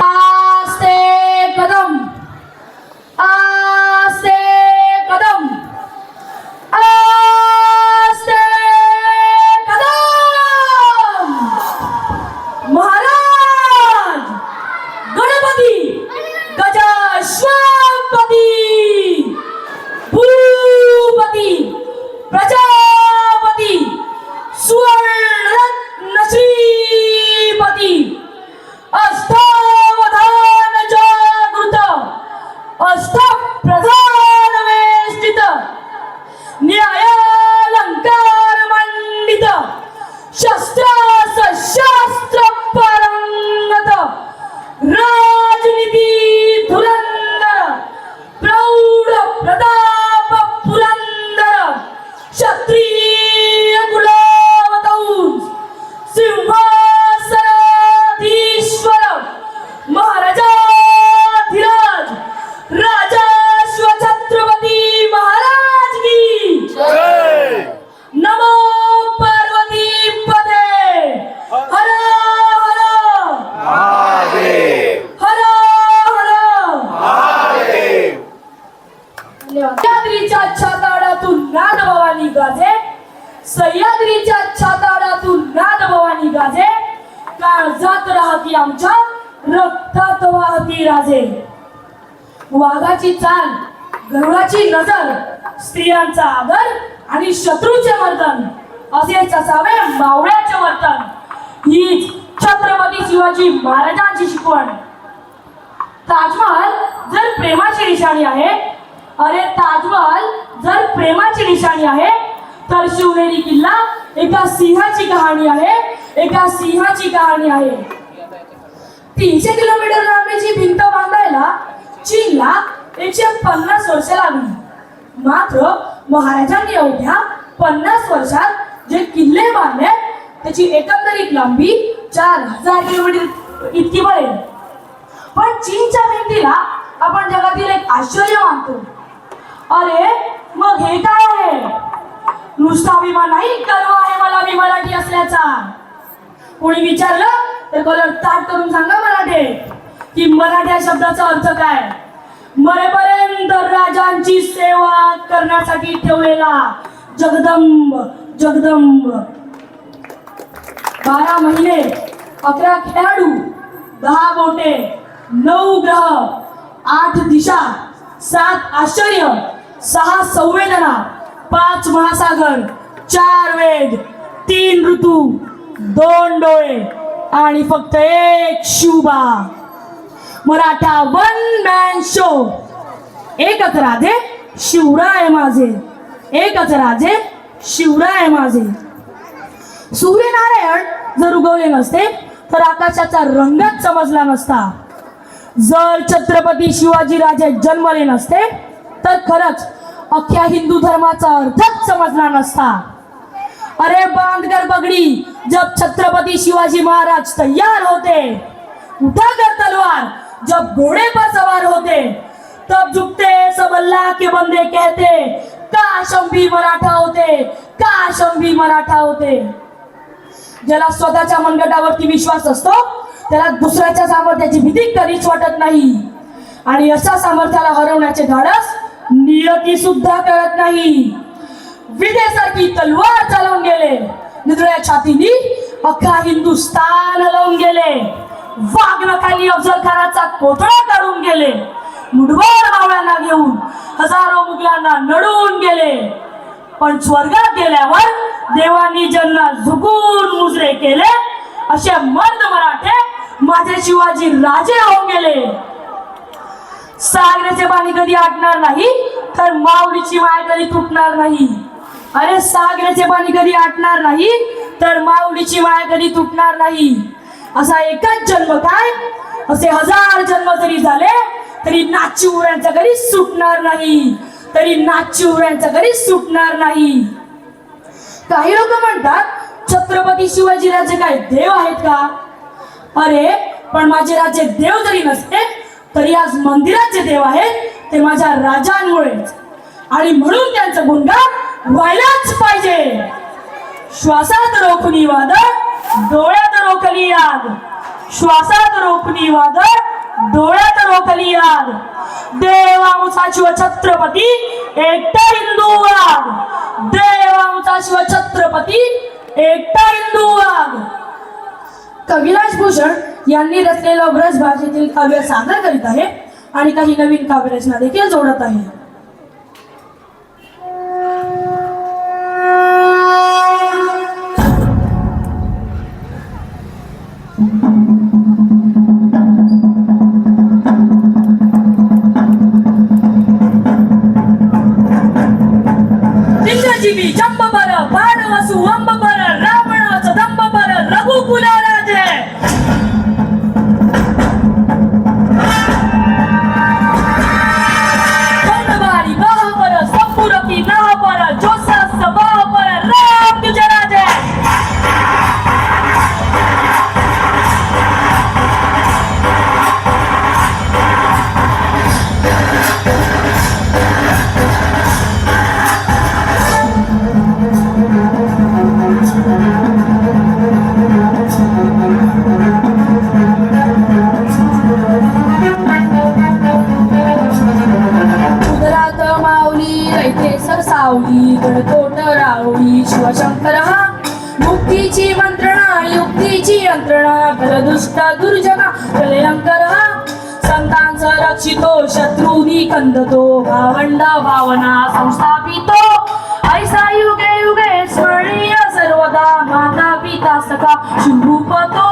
Bye. सह्याद्रीच्या छाताडातून नाद भवानी गाजे. काळजात राहती आमच्या रक्तात वाहती राजे. वाघाची चाल गरुडाची नजर स्त्रियांचा आदर आणि शत्रूचे वर्तन. असेच असावे मावळ्याचे वर्तन. हीच छत्रपती शिवाजी महाराजांची शिकवण. ताजमहल जर प्रेमाची निशाणी आहे अरे ताजमहल जर प्रेमाची निशाणी आहे तर शिवनेरी किल्ला. एका सिंहाची कहाणी आहे. एका सिंहाची कहाणी आहे. तीनशे किलोमीटर लांबीची भिंत बांधायला चीनला एकशे पन्नास वर्ष लागली. मात्र महाराजांनी अवघ्या पन्नास वर्षात जे किल्ले बांधले त्याची एकंदरीत लांबी चार हजार किलोमीटर इतकी बळेल पण चीनच्या भिंतीला आपण जगातील एक आश्चर्य मानतो. अरे मग हे काय आहे? नुसता अभिमान नाही गर्व आहे मला मी मराठी असल्याचा. कोणी विचारलं? तर कलर ताट करून सांगा मराठे. की मराठी या शब्दाचा अर्थ काय? मरेपर्यंत राजांची सेवा करण्यासाठी ठेवलेला जगदंब जगदंब. बारा महिने अकरा खेळाडू दहा बोटे नऊ ग्रह आठ दिशा सात आश्चर्य सहा संवेदना. पाच महासागर चार वेद तीन ऋतू दोन डोळे आणि फक्त एक Shubha. Maratha one man show एकच राजे शिवराय माझे. एकच राजे शिवराय माझे. सूर्यनारायण जर उगवले नसते तर आकाशाचा रंगच समजला नसता. जर छत्रपती शिवाजी राजे जन्मले नसते तर खरंच अख्ख्या हिंदू धर्माचा अर्थच समजला नसता. अरे बांधकर बगडी जब छत्रपती शिवाजी महाराज तैयार होते उठा कर तलवार जब घोड़े पर सवार होते तब झुकते सब अल्लाह के बंदे कहते काश हम भी मराठा होते काश हम भी मराठा होते. ज्याला स्वतःच्या मनगटावरती विश्वास असतो त्याला दुसऱ्याच्या सामर्थ्याची भीती कधीच वाटत नाही. आणि अशा सामर्थ्याला हरवण्याचे धाडस नियती सुद्धा करत नाही. विदेसारखी तलवार चालवून गेले. निधड्या छातीनी अख्खा हिंदुस्तान लावून गेले. वाघ खाली अफजल खानाचा कोथळा काढून गेले. मुठभर मावळ्यांना घेऊन हजारो मुघलांना नडून गेले. पण स्वर्गात गेल्यावर देवानी ज्यांना झुकून मुजरे केले असे मर्द मराठे माझे शिवाजी राजे होऊन गेले. सागराचे पाणी कधी आटणार नाही? तर माऊलीची माय कधी तुटणार नाही. अरे सागराचे पाणी कधी आटणार नाही तर माऊलीची माय कधी तुटणार नाही. असा एकच जन्म काय? असे हजार जन्म जरी झाले तरी नाची उऱ्यांचा घरी सुटणार नाही. तरी नाची उऱ्यांचा घरी सुटणार नाही. काही लोक म्हणतात छत्रपती शिवाजीराजे काय देव आहेत का? अरे पण माझे राजे देव जरी नसते तरी आज मंदिराचे देव आहेत. ते माझ्या राजांमुळेच. आणि म्हणून त्यांचं गुणगान व्हायलाच पाहिजे. श्वासात रोखणी वादळ डोळ्यात रोखली आग श्वासात रोखणी वादळ डोळ्यात रोखली आग देवांचा शिव छत्रपती एकटा हिंदू वाघ. देवांचा शिव छत्रपती एकटा हिंदू वाघ. कविराज भूषण यांनी रचलेलं ब्रज भाषेतील काव्य सादर करीत आहे. आणि काही नवीन काव्यरचना देखील जोडत आहे. जीवी जंब बर बाणवसु अंब बर रावणाचं दंब बर रघु राजे यंत्रणा दुष्ट दुर्जना प्रलयंकर हा संतांचा रक्षितो शत्रुनी कंदतो भावंड भावना संस्थापितो. ऐसा युगे युगे स्मरणीय सर्वदा माता पिता सखा शिवरूप तो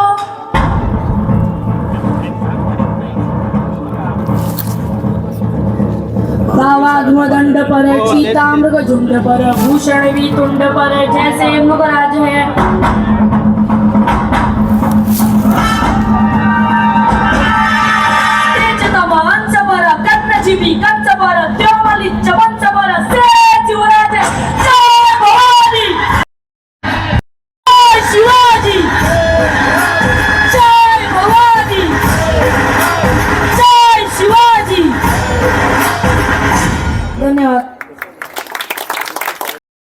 बाबा धुमदंड पर चीता मृग झुंड पर भूषण भी तुंड पर जैसे मृगराज है.